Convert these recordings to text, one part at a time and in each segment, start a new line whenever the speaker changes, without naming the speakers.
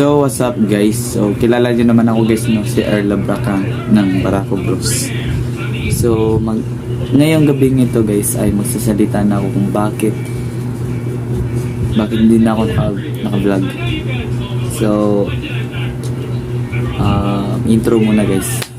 So, what's up guys? So, kilala nyo naman ako guys, no? Si Erla Braca ng Barako Bros. So, mag ngayong gabi ito guys ay magsasalita na ako kung bakit bakit hindi na ako naka, naka-vlog. So, ah, intro muna guys.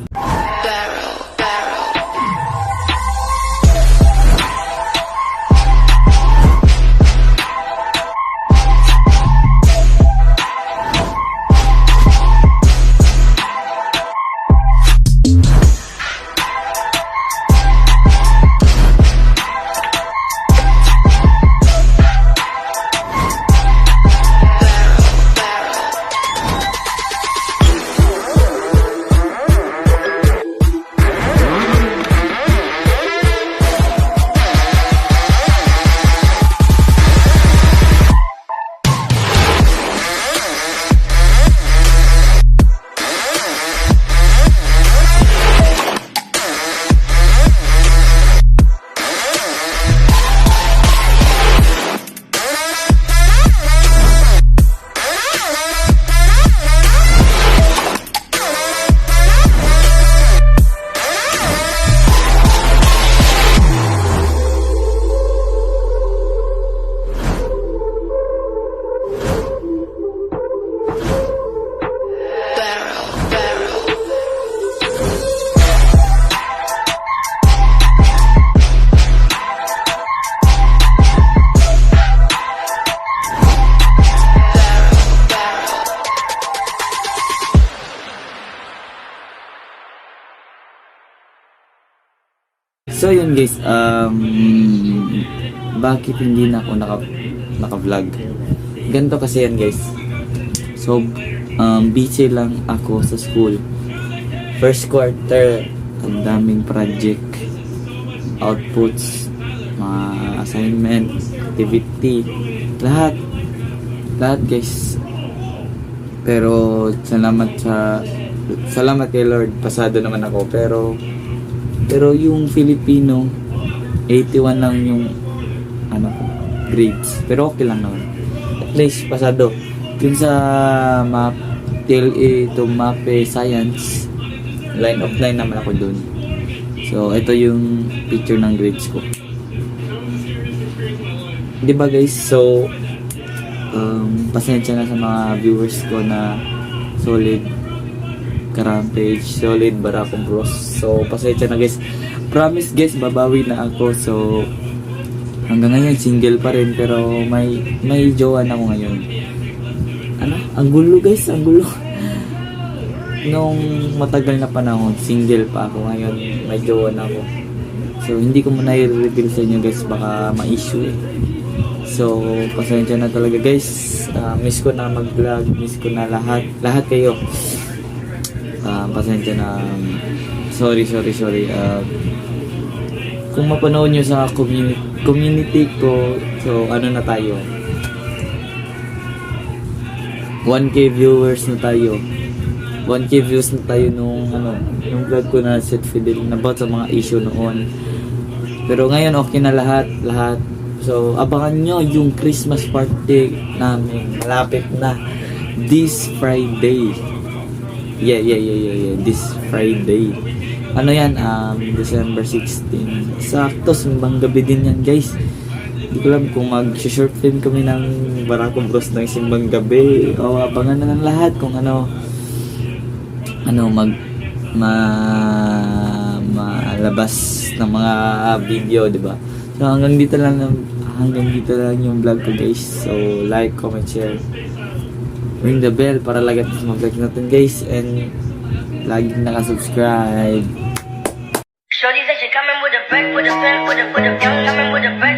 So yun guys, um, bakit hindi na ako naka, naka-vlog? Ganito kasi yan guys. So, um, busy lang ako sa school. First quarter, ang daming project, outputs, mga assignment, activity, lahat. Lahat guys. Pero salamat sa salamat kay Lord, pasado naman ako. Pero pero yung Filipino, 81 lang yung ano ko, grades. Pero okay lang naman. At least pasado. Dun sa map, TLE to MAPE Science, line of 9 naman ako dun. So, ito yung picture ng grades ko. Di ba guys? So, um, pasensya na sa mga viewers ko na solid Karampage, solid Barako Bros. So, pasensya na guys. Promise guys, babawi na ako. So, hanggang ngayon single pa rin pero may may jowa na ako ngayon. Ano? Ang gulo guys, ang gulo. Nung matagal na panahon, single pa ako ngayon. May jowa na ako. So, hindi ko muna i-reveal sa inyo guys, baka ma-issue eh. So, pasensya na talaga guys. Ah, miss ko na mag-vlog, miss ko na lahat. Lahat kayo. Ah, pasensya na. um, sorry, sorry, sorry. Ah, kung mapanood nyo sa community, community ko, so ano na tayo? 1k viewers na tayo. 1k views na tayo nung ano, yung vlog ko na set Fidel na about sa mga issue noon. Pero ngayon okay na lahat, lahat. So abangan nyo yung Christmas party namin. Malapit na this Friday. Yeah, yeah, yeah, yeah, yeah. This Friday. Ano yan? Um, December 16. Sakto, simbang gabi din yan, guys. Hindi ko alam kung mag-short film kami ng Barako Bros ng simbang gabi. O, abangan na ng lahat kung ano, ano, mag, ma, malabas ng mga video, di ba? So, hanggang dito lang, hanggang dito lang yung vlog ko, guys. So, like, comment, share ring the bell para mga vlogs natin guys. And laging nakasubscribe.
Shorty said she coming with a back, with a fan, with a, with a coming with a back,